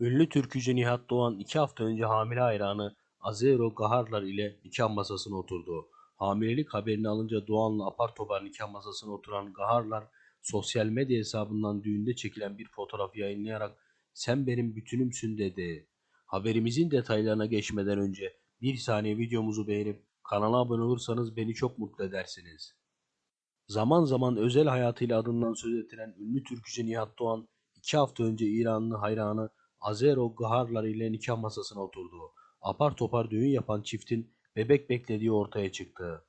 Ünlü türkücü Nihat Doğan iki hafta önce hamile hayranı Azero Gaharlar ile nikah masasına oturdu. Hamilelik haberini alınca Doğan'la apar topar nikah masasına oturan Gaharlar sosyal medya hesabından düğünde çekilen bir fotoğrafı yayınlayarak sen benim bütünümsün dedi. Haberimizin detaylarına geçmeden önce bir saniye videomuzu beğenip kanala abone olursanız beni çok mutlu edersiniz. Zaman zaman özel hayatıyla adından söz ettiren ünlü türkücü Nihat Doğan iki hafta önce İranlı hayranı Azero Gaharlar ile nikah masasına oturdu. Apar topar düğün yapan çiftin bebek beklediği ortaya çıktı.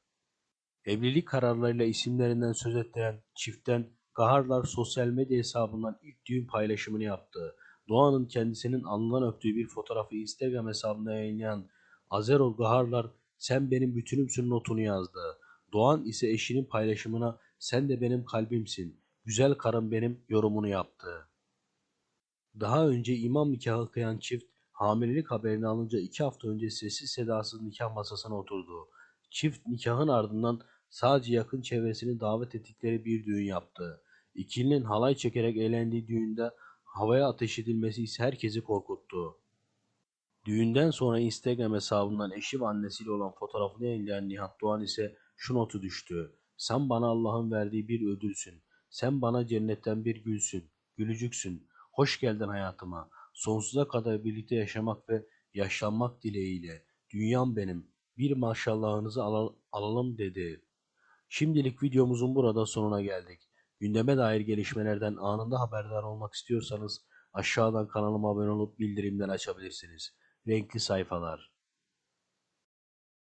Evlilik kararlarıyla isimlerinden söz ettiren çiftten Gaharlar sosyal medya hesabından ilk düğün paylaşımını yaptı. Doğan'ın kendisinin alnından öptüğü bir fotoğrafı Instagram hesabında yayınlayan Azerol Gaharlar sen benim bütünümsün notunu yazdı. Doğan ise eşinin paylaşımına sen de benim kalbimsin, güzel karım benim yorumunu yaptı. Daha önce imam nikahı kıyan çift hamilelik haberini alınca iki hafta önce sessiz sedasız nikah masasına oturdu. Çift nikahın ardından sadece yakın çevresini davet ettikleri bir düğün yaptı. İkilinin halay çekerek eğlendiği düğünde havaya ateş edilmesi ise herkesi korkuttu. Düğünden sonra Instagram hesabından eşi ve annesiyle olan fotoğrafını yayınlayan Nihat Doğan ise şu notu düştü. Sen bana Allah'ın verdiği bir ödülsün. Sen bana cennetten bir gülsün. Gülücüksün. Hoş geldin hayatıma. Sonsuza kadar birlikte yaşamak ve yaşlanmak dileğiyle. Dünyam benim. Bir maşallahınızı ala- alalım dedi. Şimdilik videomuzun burada sonuna geldik. Gündeme dair gelişmelerden anında haberdar olmak istiyorsanız aşağıdan kanalıma abone olup bildirimleri açabilirsiniz. Renkli sayfalar.